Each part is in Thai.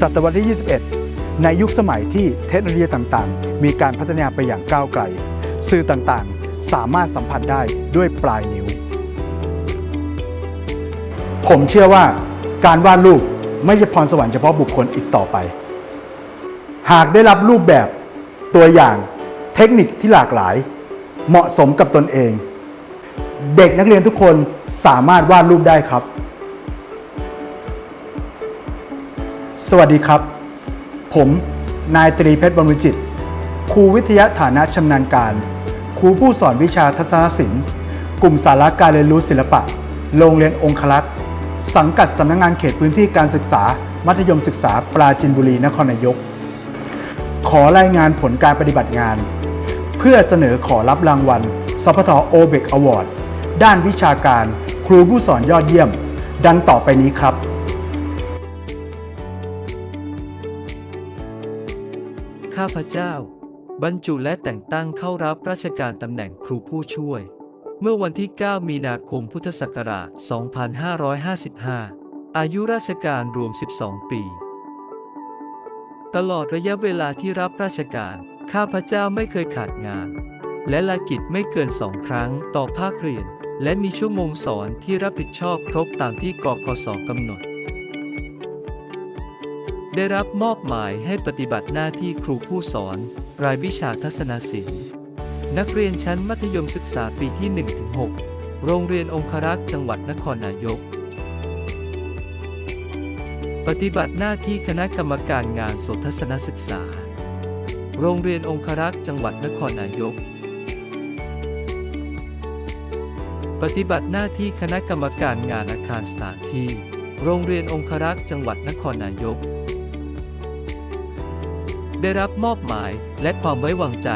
ศตวรรษที่ 21 ในยุคสมัยที่เทคโนโลยีต่างๆ มีการพัฒนาไปอย่างก้าวไกล สื่อต่างๆ สามารถสัมผัสได้ด้วยปลายนิ้ว ผมเชื่อว่าการวาดรูปไม่ใช่พรสวรรค์เฉพาะบุคคลอีกต่อไป หากได้รับรูปแบบตัวอย่างเทคนิคที่หลากหลาย เหมาะสมกับตนเอง เด็กนักเรียนทุกคนสามารถวาดรูปได้ครับ สวัสดีครับ ผม นายตรีเพชรบรรุจิต ครูวิทยาฐานะชำนาญการ ครูผู้สอนวิชาทัศนศิลป์ กลุ่มสาระการเรียนรู้ศิลปะ โรงเรียนองคลักษ์สังกัดสำนักงงานเขตพื้นที่การศึกษา มัธยมศึกษาปราจินบุรีนครนายก ขอรายงานผลการปฏิบัติงาน เพื่อเสนอขอรับรางวัลสพทโอเบกอวอร์ดด้านวิชาการ ครูผู้สอนยอดเยี่ยม ดังต่อไปนี้ครับ ข้าพเจ้า บรรจุและแต่งตั้งเข้ารับราชการตำแหน่งครูผู้ช่วย เมื่อวันที่ 9 มีนาคมพุทธศักราช 2555 อายุราชการรวม 12 ปี ตลอดระยะเวลาที่รับราชการ ข้าพเจ้าไม่เคยขาดงาน และลากิจไม่เกินสองครั้งต่อภาคเรียน และมีชั่วโมงสอนที่รับผิดชอบครบตามที่กคศกำหนด ได้รับมอบหมายให้ปฏิบัติหน้าที่ครูผู้สอน รายวิชาทัศนศิลป์ นักเรียนชั้นมัธยมศึกษาปีที่ 1-6 โรงเรียนองครักษ์จังหวัดนครนายก ปฏิบัติหน้าที่คณะกรรมการงานสนทัศนศึกษา โรงเรียนองครักษ์จังหวัดนครนายก ปฏิบัติหน้าที่คณะกรรมการงานอาคารสถานที่โรงเรียนองครักษ์จังหวัดนครนายก ได้รับมอบหมายและความไว้วางใจ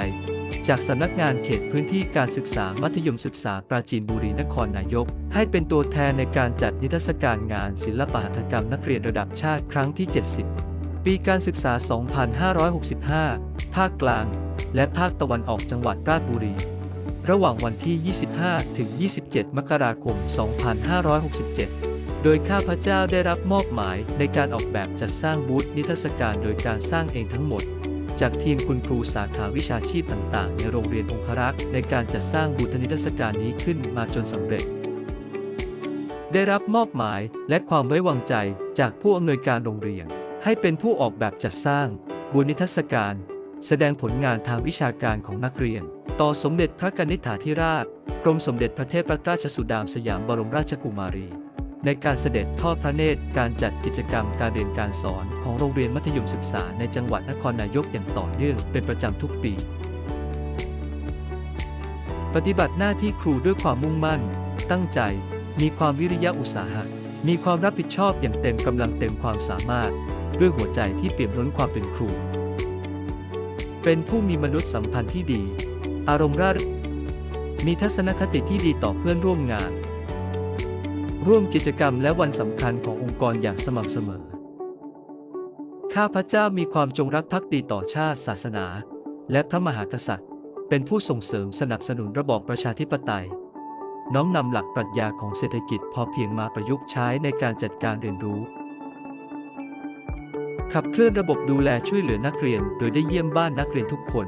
จากสำนักงานเขตพื้นที่การศึกษามัธยมศึกษาปราจีนบุรีนครนายก ให้เป็นตัวแทนในการจัดนิทรรศการงานศิลปหัตถกรรมนักเรียนระดับชาติครั้งที่ 70 ปีการศึกษา 2565 ภาคกลาง และภาคตะวันออกจังหวัดราชบุรี ระหว่างวันที่ 25 ถึง 27 มกราคม 2567 โดยข้าพเจ้าได้รับมอบหมายในการออกแบบจัดสร้างบูธนิทรรศการโดยการสร้างเองทั้งหมด จากทีมคุณครูสาขาวิชาชีพต่าง ๆ ในโรงเรียนองครักษ์ในการจัดสร้างบูธนิทรรศการนี้ขึ้นมาจนสำเร็จ ได้รับมอบหมายและความไว้วางใจจากผู้อำนวยการโรงเรียน ให้เป็นผู้ออกแบบจัดสร้างบูธนิทรรศการ แสดงผลงานทางวิชาการของนักเรียน ต่อสมเด็จพระกนิษฐาธิราชกรมสมเด็จพระเทพรัตนราชสุดาสยามบรมราชกุมารี ในการเสด็จทอดพระเนตรการจัดกิจกรรมการเรียนการสอนของโรงเรียนมัธยมศึกษาในจังหวัดนครนายกอย่างต่อเนื่องเป็นประจำทุกปี ปฏิบัติหน้าที่ครูด้วยความมุ่งมั่น ตั้งใจ มีความวิริยะอุตสาหะ มีความรับผิดชอบอย่างเต็มกำลังเต็มความสามารถ ด้วยหัวใจที่เปี่ยมล้นความเป็นครู เป็นผู้มีมนุษยสัมพันธ์ที่ดี อารมณ์ร่าเริงมีทัศนคติที่ดีต่อเพื่อนร่วมงาน ร่วมกิจกรรมและวันสำคัญขององค์กรอย่างสม่ำเสมอ ข้าพเจ้ามีความจงรักภักดีต่อชาติศาสนา และพระมหากษัตริย์ เป็นผู้ส่งเสริมสนับสนุนระบอบประชาธิปไตย น้อมนำหลักปรัชญาของเศรษฐกิจพอเพียงมาประยุกต์ใช้ในการจัดการเรียนรู้ ขับเคลื่อนระบบดูแลช่วยเหลือนักเรียน โดยได้เยี่ยมบ้านนักเรียนทุกคน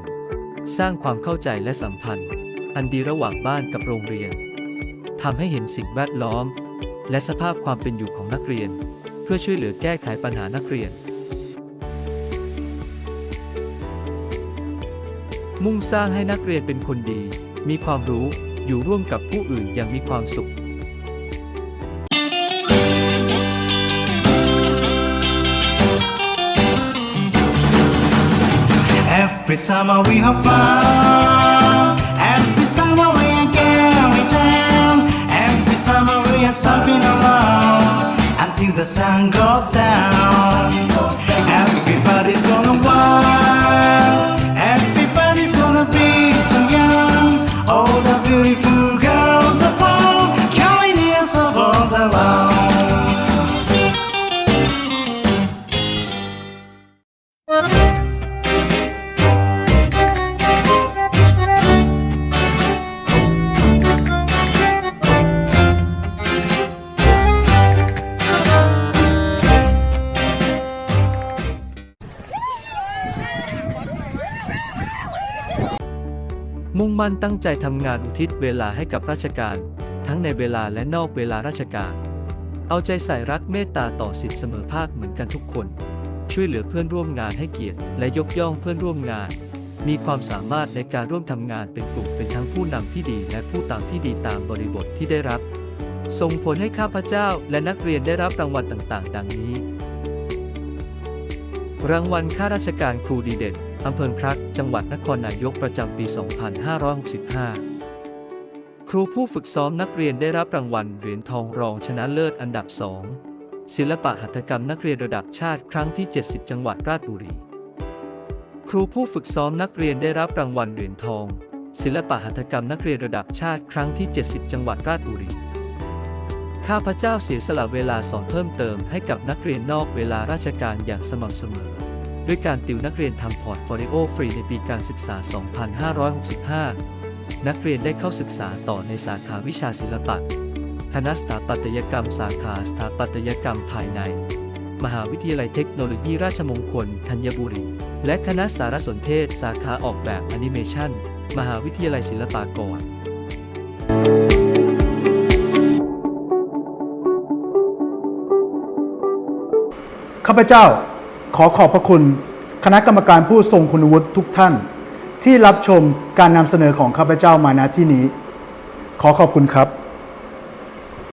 สร้างความเข้าใจและสัมพันธ์ อันดีระหว่างบ้านกับโรงเรียนทำให้เห็นสิ่งแวดล้อม และสภาพความเป็นอยู่ของนักเรียน เพื่อช่วยเหลือแก้ไขปัญหานักเรียน มุ่งสร้างให้นักเรียนเป็นคนดี มีความรู้อยู่ร่วมกับผู้อื่นอย่างมีความสุข Every summer we have fun. Every summer something alone until the sun goes down. มั่นตั้งใจทำงานอุทิศเวลาให้กับราชการ ทั้งในเวลาและนอกเวลาราชการ เอาใจใส่รักเมตตาต่อสิทธิเสมอภาคเหมือนกันทุกคน ช่วยเหลือเพื่อนร่วมงานให้เกียรติ และยกย่องเพื่อนร่วมงาน มีความสามารถในการร่วมทำงานเป็นกลุ่มเป็นทั้งผู้นำที่ดี และผู้ตามที่ดีตามบริบทที่ได้รับ ส่งผลให้ข้าพเจ้าและนักเรียนได้รับรางวัลต่างๆ ดังนี้ รางวัลข้าราชการครูดีเด่น อำเภอครักจังหวัดนครนายกประจำปี 2565 ครูผู้ฝึกซ้อมนักเรียนได้รับรางวัลเหรียญทองรองชนะเลิศอันดับ 2 ศิลปะหัตถกรรมนักเรียนระดับชาติครั้งที่ 70 จังหวัดราชบุรี ครูผู้ฝึกซ้อมนักเรียนได้รับรางวัลเหรียญทอง ศิลปะหัตถกรรมนักเรียนระดับชาติครั้งที่ 70 จังหวัดราชบุรีข้าพเจ้าเสียสละเวลาสอนเพิ่มเติมให้กับนักเรียนนอกเวลาราชการอย่างสม่ำเสมอ ด้วยการติวนักเรียนทำพอร์ตโฟลิโอฟรีในปีการศึกษา 2565 นักเรียนได้เข้าศึกษาต่อในสาขาวิชาศิลปะ คณะสถาปัตยกรรมสาขาสถาปัตยกรรมภายใน มหาวิทยาลัยเทคโนโลยีราชมงคลธัญบุรี และคณะสารสนเทศสาขาออกแบบแอนิเมชันมหาวิทยาลัยศิลปากรข้าพเจ้า ขอขอบพระคุณคณะกรรมการผู้ทรงคุณวุฒิทุกท่าน ที่รับชมการนำเสนอของข้าพเจ้ามาณที่นี้ ขอขอบคุณครับ